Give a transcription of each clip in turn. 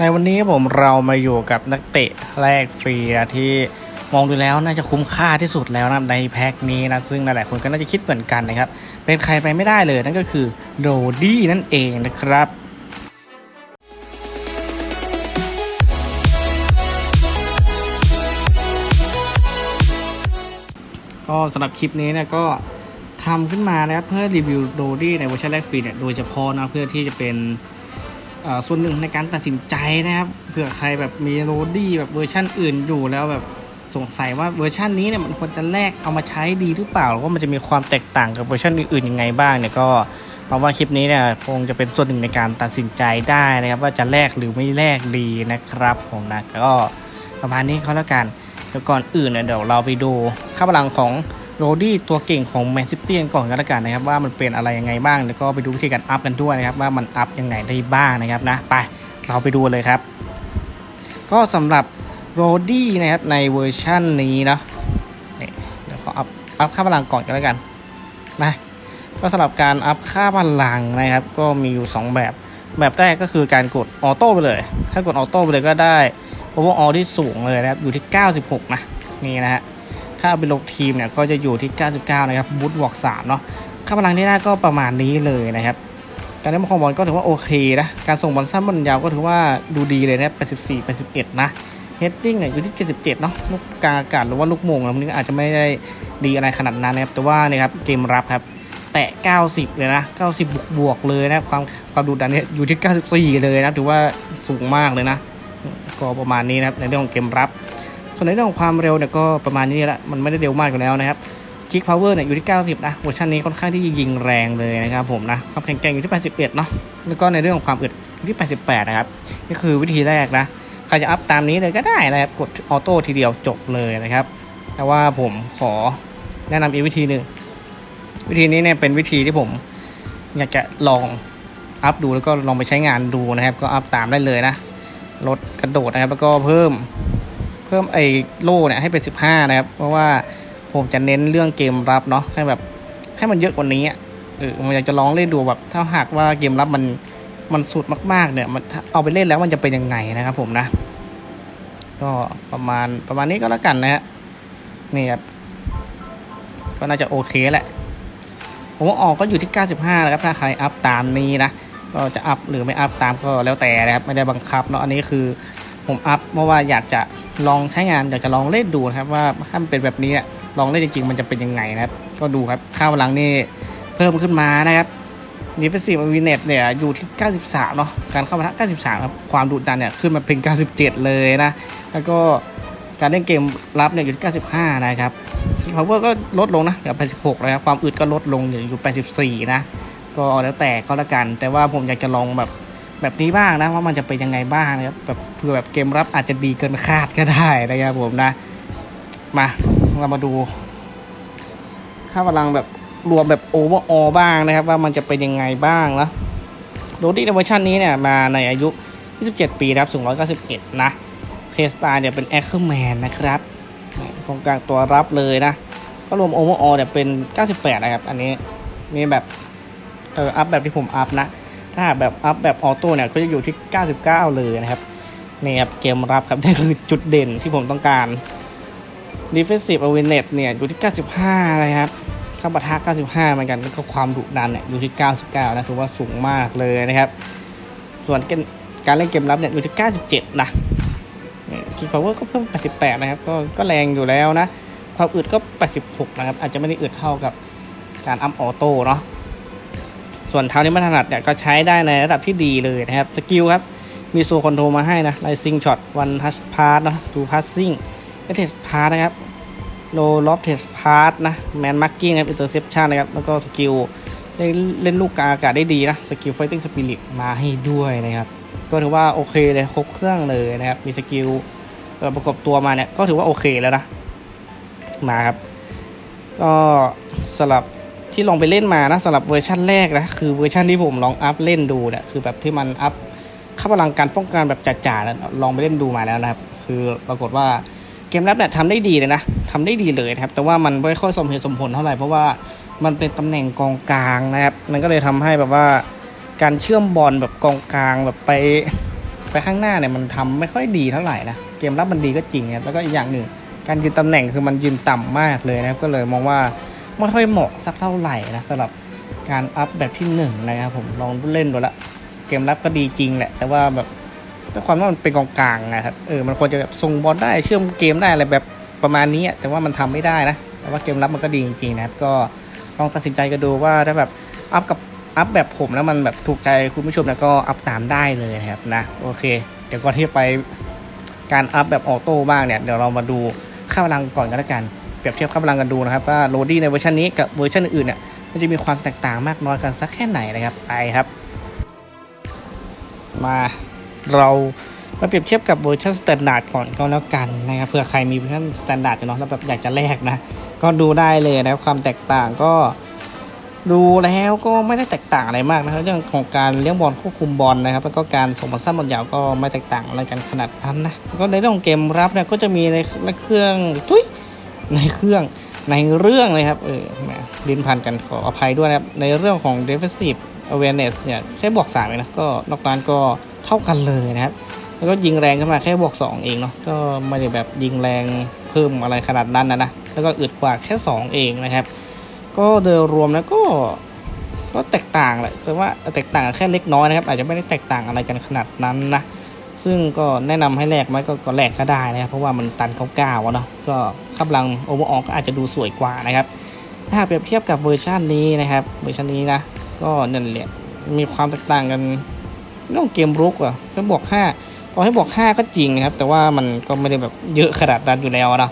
ในวันนี้ผมเรามาอยู่กับนักเตะแรกฟรีที่มองดูแล้วน่าจะคุ้มค่าที่สุดแล้วนะในแพ็คนี้นะซึ่งหลายๆคนก็น่าจะคิดเหมือนกันนะครับ เป็นใครไปไม่ได้เลยนั่นก็คือโรดี้นั่นเองนะครับก็สำหรับคลิปนี้เนี่ยก็ทำขึ้นมานะครับเพื่อรีวิวโรดี้ในเวอร์ชันแรกฟรีเนี่ยโดยเฉพาะนะเพื่อที่จะเป็น ส่วนหนึ่งในการตัดสินใจนะครับเผื่อใครแบบมีโรดี้แบบเวอร์ชันอื่นอยู่แล้วแบบสงสัยว่าเวอร์ชันนี้เนี่ยมันควรจะแลกเอามาใช้ดีหรือเปล่าว่ามันจะมีความแตกต่างกับเวอร์ชันอื่นๆยังไงบ้างเนี่ยก็หวังว่าคลิปนี้เนี่ยคงจะเป็นส่วนหนึ่งในการตัดสินใจได้นะครับ ว่าจะแลกหรือไม่แลกดีนะครับผมนะก็ประมาณนี้เขาแล้วกันเดี๋ยวก่อนอื่นเนี่ยเดี๋ยวเราไปดูค่าพลังของ โรดี้ตัวเก่งของแมนซิตี้ก่อนกันแล้วกันนะครับว่ามันเป็นอะไรยังไงบ้าง แล้วก็ไปดูวิธีการอัพกันด้วยนะครับว่ามันอัพยังไงได้บ้างนะครับนะไปเราไปดูเลยครับ ก็สำหรับโรดี้นะครับในเวอร์ชันนี้เนาะเดี๋ยวขออัพอัพค่าพลังก่อนกันล้วกันนะก็สำหรับการอัพค่าพลังนะครับ ก็มีอยู่ 2 แบบ แบบแรกก็คือการกดออโต้ไปเลย ถ้ากดออโต้ไปเลยก็ได้โอเวอร์ออที่สูงเลยนะครับอยู่ที่ 96 นะนี่นะฮะ ถ้าเอาไปลงทีมเนี่ยก็จะอยู่ที่ 99 นะครับบูทบวก3เนาะค่าพลังที่ได้ก็ประมาณนี้เลยนะครับการเล่นของบอลก็ถือว่าโอเคนะ การส่งบอลสั้นบอลยาวก็ถือว่าดูดีเลยนะ84 81 นะเฮดดิ้งเนี่ยอยู่ที่ 77 เนาะลูกกาอากาศหรือว่าลูกมงอะไรพวนี้อาจจะไม่ได้ดีอะไรขนาดนั้นนะครับ แต่ว่านี่ครับเกมรับครับ แตะ 90 เลยนะ 90 บวกบวกเลยนะ ความความดุดันเนี่ยอยู่ที่ 94 เลยนะ ถือว่าสูงมากเลยนะ ก็ประมาณนี้นะครับในเรื่องของเกมรับ ส่วนในเรื่องของความเร็วเนี่ยก็ประมาณนี้แหละมันไม่ได้เร็วมากอยู่แล้วนะครับคิกพาวเวอร์เนี่ยอยู่ที่ 90 นะเวอร์ชันนี้ค่อนข้างที่จะยิงแรงเลยนะครับผมนะความแข็งแกร่งอยู่ที่ 81 เนาะแล้วก็ในเรื่องของความอึดอยู่ที่ 88 นะครับนี่คือวิธีแรกนะใครจะอัพตามนี้เลยก็ได้นะครับกดออโต้ทีเดียวจบเลยนะครับ แต่ว่าผมขอแนะนำอีกวิธีหนึ่งวิธีนี้เนี่ยเป็นวิธีที่ผมอยากจะลองอัพดูแล้วก็ลองไปใช้งานดูนะครับ ก็อัพตามได้เลยนะลดกระโดดนะครับ แล้วก็เพิ่ม เพิ่มไอ้โล่เนี่ยให้เป็น 15 นะครับ เพราะว่าผมจะเน้นเรื่องเกมรับเนาะให้แบบให้มันเยอะกว่านี้เออผมอยากจะลองเล่นดูแบบ ถ้าหากว่าเกมรับมันมันสุดมากๆเนี่ยมันเอาไปเล่นแล้วมันจะเป็นยังไงนะครับผมนะ ก็ประมาณประมาณนี้ก็แล้วกันนะฮะนี่ครับก็น่าจะโอเคแหละผมว่าออกก็อยู่ที่ 95แล้วครับ ถ้าใครอัพตามนี้นะ ก็จะอัพหรือไม่อัพตามก็แล้วแต่นะครับ ไม่ได้บังคับเนาะ อันนี้คือผมอัพเพราะว่าอยากจะ ลองใช้งานอยากจะลองเล่นดูนะครับว่าถ้ามันเป็นแบบนี้อะลองเล่นจริงๆมันจะเป็นยังไงนะครับ ก็ดูครับค่าพลังนี่เพิ่มขึ้นมานะครับ Defensive w i n e t เนี่ยอยู่ที่ 93 เนาะการเข้ามาทัก93 ครับ ความดุดันเนี่ยขึ้นมาเป็น 97 เลยนะ แล้วก็การเล่นเกมรับเนี่ยอยู่ที่ 95 นะครับ power ก็ลดลงนะเหลือ86นะครับความอึดก็ลดลงเหลืออยู่ 84 นะ ก็แล้วแต่ก็แล้วกัน แต่ว่าผมอยากจะลองแบบ แบบนี้บ้างนะว่ามันจะเป็นยังไงบ้างนะครับแบบเผื่อแบบเกมรับอาจจะดีเกินคาดก็ได้นะครับผมนะ มาเรามาดู ค่าพลังแบบรวมแบบโอเวอร์ออบ้างนะครับ ว่ามันจะเป็นยังไงบ้างนะโรดี้ในเวอร์ชันนี้เนี่ยมาในอายุ 27 ปีนะครับสูง 191 นะ เพสตาเนี่ยเป็นแอคเคอร์แมนนะครับตรงกลางตัวรับเลยนะ ก็รวมโอเวอร์ออเนี่ยเป็น 98 นะครับ อันนี้นี่แบบเอออัพแบบที่ผมอัพนะ ถ้าแบบอัพแบบออโต้เนี่ยก็จะอยู่ที่ 99 เลยนะครับนี่ครับเกมรับครับนี่คือจุดเด่นที่ผมต้องการ Defensive Awareness เนี่ยอยู่ที่ 95นะครับเข้าปะทะ 95 เหมือนกันแล้วก็ความดุดันเนี่ยอยู่ที่ 99 นะถือว่าสูงมากเลยนะครับ ส่วนการเล่นเกมรับเนี่ยอยู่ที่ 97 นะคิกพาวเวอร์ก็เพิ่ม 88 นะครับ ก็ก็แรงอยู่แล้วนะ ความอึดก็ 86 นะครับ อาจจะไม่ได้อึดเท่ากับการอัพออโต้เนาะ ส่วนเท้าที่ไม่ถนัดเนี่ยก็ใช้ได้ในระดับที่ดีเลยนะครับสกิลครับมีโซคอนโทรมาให้นะไลซิงช็อตวันทัชพาร์ตนะทูพัสซิ่งเทสพาร์ตนะครับโลล็อบเทสพาร์ตนะแมนมาร์กิ้งนะครับอินเตอร์เซปชันนะครับแล้วก็สกิลเล่นเล่นลูกกาอากาศได้ดีนะสกิลไฟติ้งสปิริตมาให้ด้วยนะครับก็ถือว่าโอเคเลยครบเครื่องเลยนะครับมีสกิลประกบตัวมาเนี่ยก็ถือว่าโอเคแล้วนะมาครับ ก็สลับ ที่ลองไปเล่นมานะสำหรับเวอร์ชันแรกนะคือเวอร์ชันที่ผมลองอัพเล่นดูเนี่ยคือแบบที่มันอัพค่าพลังการป้องกันแบบจ๋าๆนะลองไปเล่นดูมาแล้วนะครับ คือปรากฏว่าเกมรับเนี่ยทำได้ดีเลยนะทำได้ดีเลยนะครับ แต่ว่ามันไม่ค่อยสมเหตุสมผลเท่าไหร่เพราะว่ามันเป็นตำแหน่งกองกลางนะครับ มันก็เลยทำให้แบบว่าการเชื่อมบอลแบบกองกลางแบบไปไปข้างหน้าเนี่ยมันทำไม่ค่อยดีเท่าไหร่นะเกมรับมันดีก็จริงนะแล้วก็อีกอย่างหนึ่งการยืนตำแหน่งคือมันยืนต่ำมากเลยนะครับ ก็เลยมองว่า ไม่ค่อยเหมาะสักเท่าไหร่นะสำหรับการอัพแบบที่หนึ่งนะครับผมลองเล่นดูละ เกมรับก็ดีจริงแหละ แต่ว่าแบบด้วยความว่ามันเป็นกองกลางนะครับเออมันควรจะแบบส่งบอลได้เชื่อมเกมได้อะไรแบบประมาณนี้แต่ว่ามันทำไม่ได้นะ แต่ว่าเกมรับมันก็ดีจริงๆนะครับก็ลองตัดสินใจกันดูว่าถ้าแบบอัพกับอัพแบบผมแล้วมันแบบถูกใจคุณผู้ชมนะก็อัพตามได้เลยนะครับนะโอเค เดี๋ยวก่อนที่จะไปการอัพแบบออโต้บ้างเนี่ยเดี๋ยวเรามาดูค่าพลังก่อนกันละกัน ปรียบเทียบค่าพลังกันดูนะครับว่าโรดี้ในเวอร์ชันนี้กับเวอร์ชันอื่นๆเนี่ยมันจะมีความแตกต่างมากน้อยกันสักแค่ไหนนะครับไปครับ มาเรามาเปรียบเทียบกับเวอร์ชันสแตนดาร์ดก่อนก็แล้วกันนะครับเผื่อใครมีเวอร์ชันสแตนดาร์ดอยู่เนาะแล้วแบบอยากจะแลกนะก็ดูได้เลยนะครับความแตกต่างก็ดูแล้วก็ไม่ได้แตกต่างอะไรมากนะครับเรื่องของการเลี้ยงบอลควบคุมบอลนะครับ แล้วก็การส่งบอลสั้นบอลยาวก็ไม่แตกต่างอะไรกันขนาดนั้นนะก็ในเรื่องของเกมรับเนี่ยก็จะมีในในเครื่องทุย ในเครื่องในเรื่องเลยครับเออแหมลินพันกันขออภัยด้วยนะครับ ในเรื่องของ defensive awareness เนี่ยแค่บวก3เองนะก็นอกนั้นก็เท่ากันเลยนะครับ แล้วก็ยิงแรงขึ้นมาแค่บวก2เองเนาะก็ไม่ได้แบบยิงแรงเพิ่มอะไรขนาดนั้นนะนะแล้วก็อึดกว่าแค่ 2 เองนะครับ ก็โดยรวมแล้วก็ก็แตกต่างแหละแต่ว่าแตกต่างแค่เล็กน้อยนะครับ อาจจะไม่ได้แตกต่างอะไรกันขนาดนั้นนะ ซึ่งก็แนะนำให้แลกไหมก็ก็แลกก็ได้นะครับ เพราะว่ามันตันเก้าเก้าเนาะก็ขับลังโอเวอร์ออกก็อาจจะดูสวยกว่านะครับ ถ้าเปรียบเทียบกับเวอร์ชันนี้นะครับเวอร์ชันนี้นะก็นั่นแหละมีความแตกต่างกันเรื่องเกมรุกอะก็บวกห้าต่อให้บอก5ก็จริงนะครับ แต่ว่ามันก็ไม่ได้แบบเยอะขนาดนั้นอยู่แล้วนะ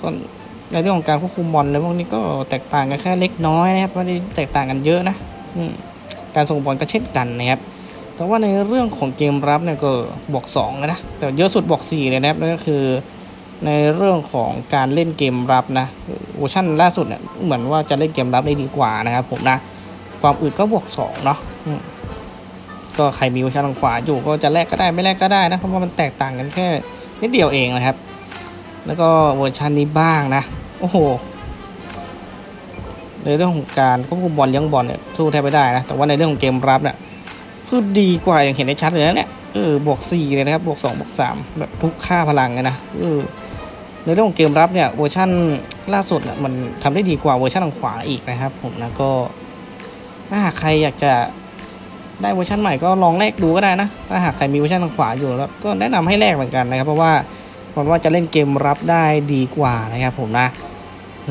ส่วนในเรื่องของการควบคุมบอลแล้วพวกนี้ก็แตกต่างกันแค่เล็กน้อยนะครับไม่ได้แตกต่างกันเยอะนะการส่งบอลก็เช่นกันนะครับ แต่ว่าในเรื่องของเกมรับเนี่ยก็บวก2นะ แต่เยอะสุดบวก4เลยนะครับนั่นก็คือในเรื่องของการเล่นเกมรับนะเวอร์ชันล่าสุดเนี่ยเหมือนว่าจะเล่นเกมรับได้ดีกว่านะครับผมนะ ความอึดก็บวก2เนาะก็ใครมีเวอร์ชันทางขวาอยู่ก็จะแลกก็ได้ไม่แลกก็ได้นะเพราะว่ามันแตกต่างกันแค่นิดเดียวเองนะครับ แล้วก็เวอร์ชันนี้บ้างนะ โอ้โหในเรื่องของการควบคุมบอลเลี้ยงบอลเนี่ยสู้แทบไม่ได้นะแต่ว่าในเรื่องของเกมรับเนี่ย คือดีกว่าอย่างเห็นได้ชัดเลยนะเนี่ยเออบวก4เลยนะครับบวก2บวก3แบบทุกค่าพลังเลยนะเออในเรื่องของเกมรับเนี่ยเวอร์ชันล่าสุดเนี่ยมันทำได้ดีกว่าเวอร์ชันทางขวาอีกนะครับ ผมนะก็ถ้าหากใครอยากจะได้เวอร์ชันใหม่ก็ลองแลกดูก็ได้นะ ถ้าหากใครมีเวอร์ชันทางขวาอยู่แล้วก็แนะนำให้แลกเหมือนกันนะครับ เพราะว่ามันว่าจะเล่นเกมรับได้ดีกว่านะครับ ผมนะ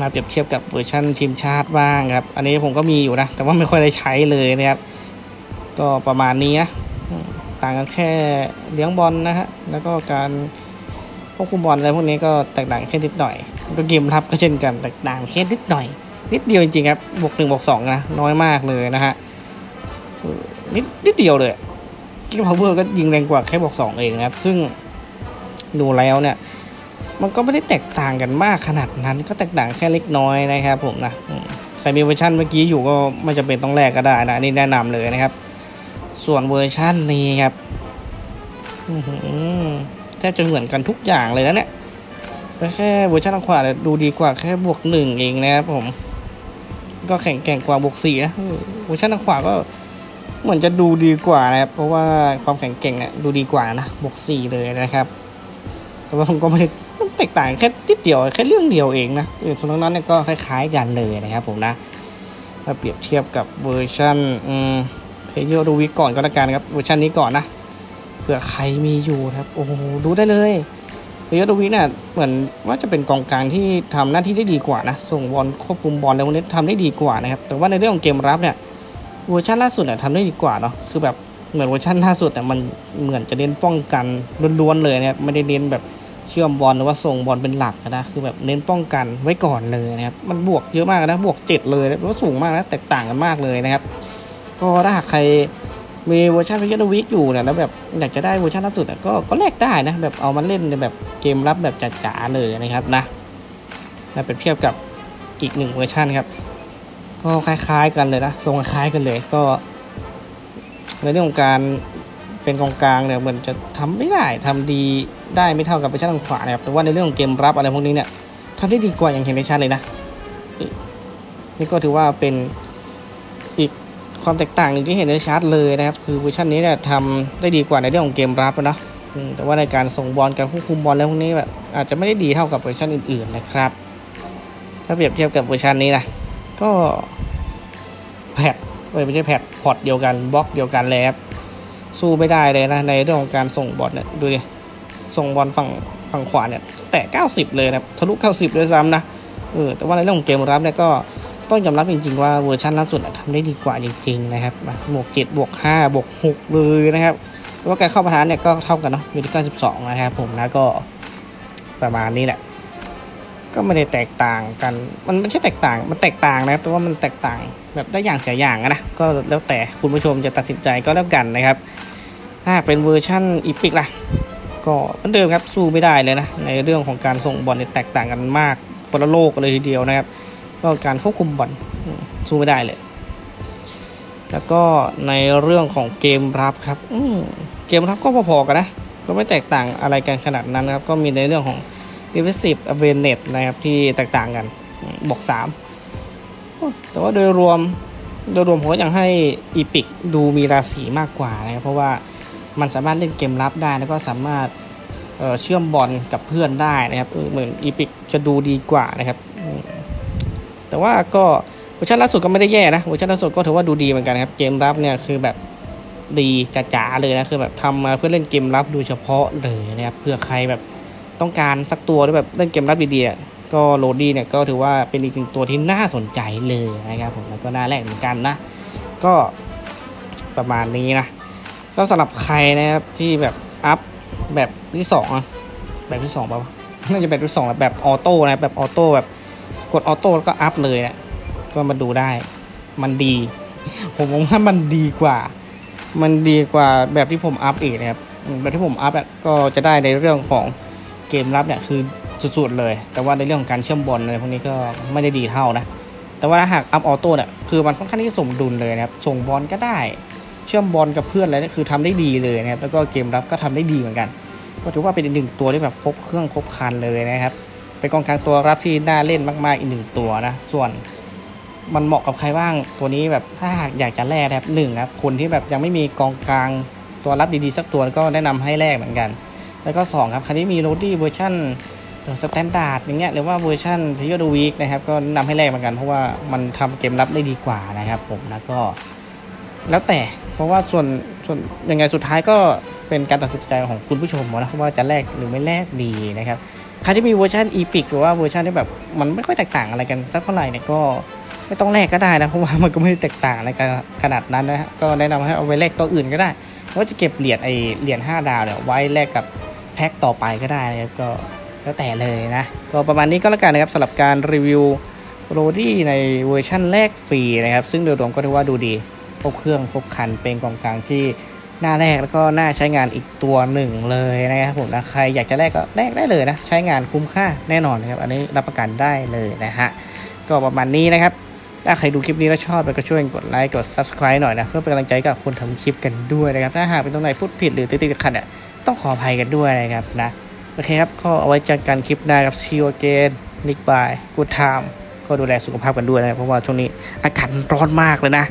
มาเปรียบเทียบกับเวอร์ชันทีมชาติบ้างครับ อันนี้ผมก็มีอยู่นะ แต่ว่าไม่ค่อยได้ใช้เลยนะครับ ก็ประมาณนี้นะต่างกันแค่เลี้ยงบอลนะฮะ แล้วก็การควบคุมบอลอะไรพวกนี้ก็แตกต่างแค่นิดหน่อย ก็เกมรับก็เช่นกันแตกต่างแค่นิดหน่อย นิดเดียวจริงๆครับบวกหนึ่งบวกสองนะน้อยมากเลยนะฮะนิดนิดเดียวเลยกิ๊กพาวเวอร์ก็ยิงแรงกว่าแค่บอกสองเองนะครับ ซึ่งดูแล้วเนี่ย มันก็ไม่ได้แตกต่างกันมากขนาดนั้น ก็แตกต่างแค่เล็กน้อยนะครับผมนะใครมีเวอร์ชันเมื่อกี้อยู่ก็ไม่จำเป็นต้องแลกก็ได้นะนนี่แนะนำเลยนะครับ ส่วนเวอร์ชันนี้ครับแทบจะเหมือนกันทุกอย่างเลยนะเนี่ยแแค่เวอร์ชันทางขวาดูดีกว่าแค่บวกหนึ่งเองนะครับผม ก็แข็งแกร่งกว่าบวกสี่นะเวอร์ชันทางขวาก็เหมือนจะดูดีกว่านะครับ เพราะว่าความแข็งแกร่งเนี่ยดูดีกว่านะบวกสี่เลยนะครับ แต่ว่าผมก็ไม่มันแตกต่างแค่นิดเดียวแค่เรื่องเดียวเองนะเออส่วนนั้นเนี่ยก็คล้ายๆกันเลยนะครับผมนะถ้าเปรียบเทียบกับเวอร์ชันอืม เพย์โยดูวิก่อนก็แล้วกันครับเวอร์ชันนี้ก่อนนะเผื่อใครมีอยู่ครับโอ้โหดูได้เลยเพย์โยดูวิเนี่ยเหมือนว่าจะเป็นกองกลางที่ทำหน้าที่ได้ดีกว่านะส่งบอลควบคุมบอลอะไรพวกนี้ทำได้ดีกว่านะครับแต่ว่าในเรื่องของเกมรับเนี่ยเวอร์ชันล่าสุดเนี่ยทำได้ดีกว่าเนาะคือแบบเหมือนเวอร์ชันล่าสุดเนี่ยมันเหมือนจะเน้นป้องกันล้วนๆเลยนะครับไม่ได้เน้นแบบเชื่อมบอลหรือว่าส่งบอลเป็นหลักนะคือแบบเน้นป้องกันไว้ก่อนเลยนะครับมันบวกเยอะมากนะบวกเจ็ดเลยนะว่าสูงมากนะแตกต่างกันมากเลยนะครับ ก็ถ้าหากใครมีเวอร์ชันพิเกอร์วิกอยู่เนี่ยแล้วแบบอยากจะได้เวอร์ชันล่าสุดเนี่ยก็ก็แลกได้นะแบบเอามาเล่นแบบเกมรับแบบจ๋าๆเลยนะครับนะมาเปรียบเทียบกับอีกหนึ่งเวอร์ชันครับ ก็คล้ายๆกันเลยนะทรงคล้ายกันเลยก็ ในเรื่องของการเป็นกองกลางเนี่ยเหมือนจะทำไม่ได้ทำดีได้ไม่เท่ากับไปชั้นทางขวานะครับแต่ว่าในเรื่องของเกมรับอะไรพวกนี้เนี่ยทำได้ดีกว่าอย่างเห็นได้ชัดเลยนะนี่ก็ถือว่าเป็น ความแตกต่างหนึ่งที่เห็นได้ชัดเลยนะครับ คือเวอร์ชันนี้เนี่ยทำได้ดีกว่าในเรื่องของเกมรับนะแต่ว่าในการส่งบอลการควบคุมบอลแล้วพวกนี้แบบอาจจะไม่ได้ดีเท่ากับเวอร์ชันอื่นๆนะครับ ถ้าเปรียบเทียบกับเวอร์ชันนี้นะก็แพทเอ้ยไม่ใช่แพทพอร์ตเดียวกันบล็อกเดียวกันเลยครับสู้ไม่ได้เลยนะในเรื่องของการส่งบอลเนี่ยดูดิส่งบอลฝั่งฝั่งขวาเนี่ยแตะ90 เลยนะทะลุ 90 เลยซ้ำนะเออแต่ว่าในเรื่องของเกมรับเนี่ยก็ ต้องยอมรับจริง ๆ ว่าเวอร์ชันล่าสุดอะทำได้ดีกว่าจริง ๆ นะครับบวก7บวก5บวก6เลยนะครับแต่ว่าการเข้าประธานเนี่ยก็เท่ากันเนาะอยู่ที่92นะครับผมนะก็ประมาณนี้แหละก็ไม่ได้แตกต่างกัน มันไม่ใช่แตกต่าง มันแตกต่างนะครับ แต่ว่ามันแตกต่างแบบได้อย่างเสียอย่างนะ ก็แล้วแต่คุณผู้ชมจะตัดสินใจก็แล้วกันนะครับ ถ้าเป็นเวอร์ชั่นอีพิกล่ะ ก็เหมือนเดิมครับ สู้ไม่ได้เลยนะ ในเรื่องของการส่งบอลเนี่ยแตกต่างกันมากคนละโลกเลยทีเดียวนะครับ ก็การควบคุมบอลสู้ไม่ได้เลย แล้วก็ในเรื่องของเกมรับครับอเกมรับก็พอๆกันนะ ก็ไม่แตกต่างอะไรกันขนาดนั้นนะครับ ก็มีในเรื่องของ defensive a w a r e n e s นะครับที่แตกต่างกันบอก3แต่ว่าโดยรวมโดยรวมผมก็ยังให้อีพิกดูมีราศีมากกว่านะครับเพราะว่ามันสามารถเล่นเกมรับได้แล้วก็สามารถเเชื่อมบอลกับเพื่อนได้นะครับเหมือนอีพิกจะดูดีกว่านะครับ แต่ว่าก็เวอร์ชันล่าสุดก็ไม่ได้แย่นะเวอร์ชันล่าสุดก็ถือว่าดูดีเหมือนกันครับ เกมรับเนี่ยคือแบบดีจ๋าๆเลยนะคือแบบทำมาเพื่อเล่นเกมรับโดยเฉพาะเลยนะครับเพื่อใครแบบต้องการสักตัวที่แบบเล่นเกมรับดีๆก็โรดี้เนี่ยก็ถือว่าเป็นอีกหนึ่งตัวที่น่าสนใจเลยนะครับผมแล้วก็น่าแรกเหมือนกันนะ ก็ประมาณนี้นะ ก็สำหรับใครนะครับที่แบบอัพแบบที่สองแบบที่สองป่าวะน่าจะแบบที่สองแบบออโต้นะแบบออโต้แบบ กดออโต้แล้วก็อัพเลยนะก็มาดูได้ มันดี ผมมองว่ามันดีกว่า มันดีกว่าแบบที่ผมอัพอีกนะครับ แบบที่ผมอัพอะก็จะได้ในเรื่องของเกมรับเนี่ยคือสุดๆเลย แต่ว่าในเรื่องของการเชื่อมบอลอะไรพวกนี้ก็ไม่ได้ดีเท่านะ แต่ว่าถ้าหากอัพออโต้เนี่ยคือมันค่อนข้างที่สมดุลเลยนะครับ ส่งบอลก็ได้ เชื่อมบอลกับเพื่อนอะไรเนี่ยคือทำได้ดีเลยนะครับ แล้วก็เกมรับก็ทำได้ดีเหมือนกัน ก็ถือว่าเป็นอีกหนึ่งตัวที่แบบครบเครื่องครบครันเลยนะครับ เป็นกองกลางตัวรับที่น่าเล่นมากๆอีกหนึ่งตัวนะ ส่วนมันเหมาะกับใครบ้างตัวนี้แบบถ้าหากอยากจะแลกนะครับหนึ่งครับคนที่แบบยังไม่มีกองกลางตัวรับดีๆสักตัวก็แนะนำให้แลกเหมือนกัน แล้วก็ 2 ครับคันนี้มีโรดี้เวอร์ชันสแตนดาร์ดอย่างเงี้ยหรือว่าเวอร์ชันพิโยดูวีกนะครับก็นะนำให้แลกเหมือนกันเพราะว่ามันทำเกมรับได้ดีกว่านะครับผมแล้วก็ แล้วแต่เพราะว่าส่วนส่วนยังไงสุดท้ายก็เป็นการตัดสินใจของคุณผู้ชมนะว่าจะแลกหรือไม่แลกดีนะครับ ครที่มีเวอร์ชันอีพิกหรือว่าเวอร์ชันที่แบบมันไม่ค่อยแตกต่างอะไรกันสักเท่าไหร่เนี่ยก็ไม่ต้องแลกก็ได้นะเพราะว่ามันก็ไม่ได้แตกต่างอะไรกันขนาดนั้นนะฮะก็แนะนำให้เอาไปแลกตัวอื่นก็ได้ว่าจะเก็บเหรียญไอเหรียญ5ดาวเนี่ยไว้แลกกับแพ็คต่อไปก็ได้นะครับก็แล้วแต่เลยนะ ก็ประมาณนี้ก็แล้วกันนะครับสำหรับการรีวิวโรดี้ในเวอร์ชั่นแรกฟรีนะครับ ซึ่งโดยรวมก็ถือว่าดูดีครบเครื่องครบคันเป็นกองกลางที่ หน้าแรกแล้วก็หน่าใช้งานอีกตัวหนึ่งเลยนะครับผมนะใครอยากจะแลกก็แลกได้เลยนะใช้งานคุ้มค่าแน่นอนนะครับอันนี้รับประกันได้เลยนะฮะก็ประมาณนี้นะครับถ้าใครดูคลิปนี้แล้วชอบก็ช่วยกดไลค์กด subscribe หน่อยนะเพื่อเป็นกำลังใจกับคนทำคลิปกันด้วยนะครับถ้าหากเป็นตรงไหนพูดผิดหรือติดติดขัดเนี่ยต้องขออภัยกันด้วยนะครับนะโอเคครับก็เอาไว้เจอกันคลิปหน้ากับ see you again nick bye good time ก็ดูแลสุขภาพกันด้วยนะครับเพราะว่าช่วงนี้อากาศร้อนมากเลยนะ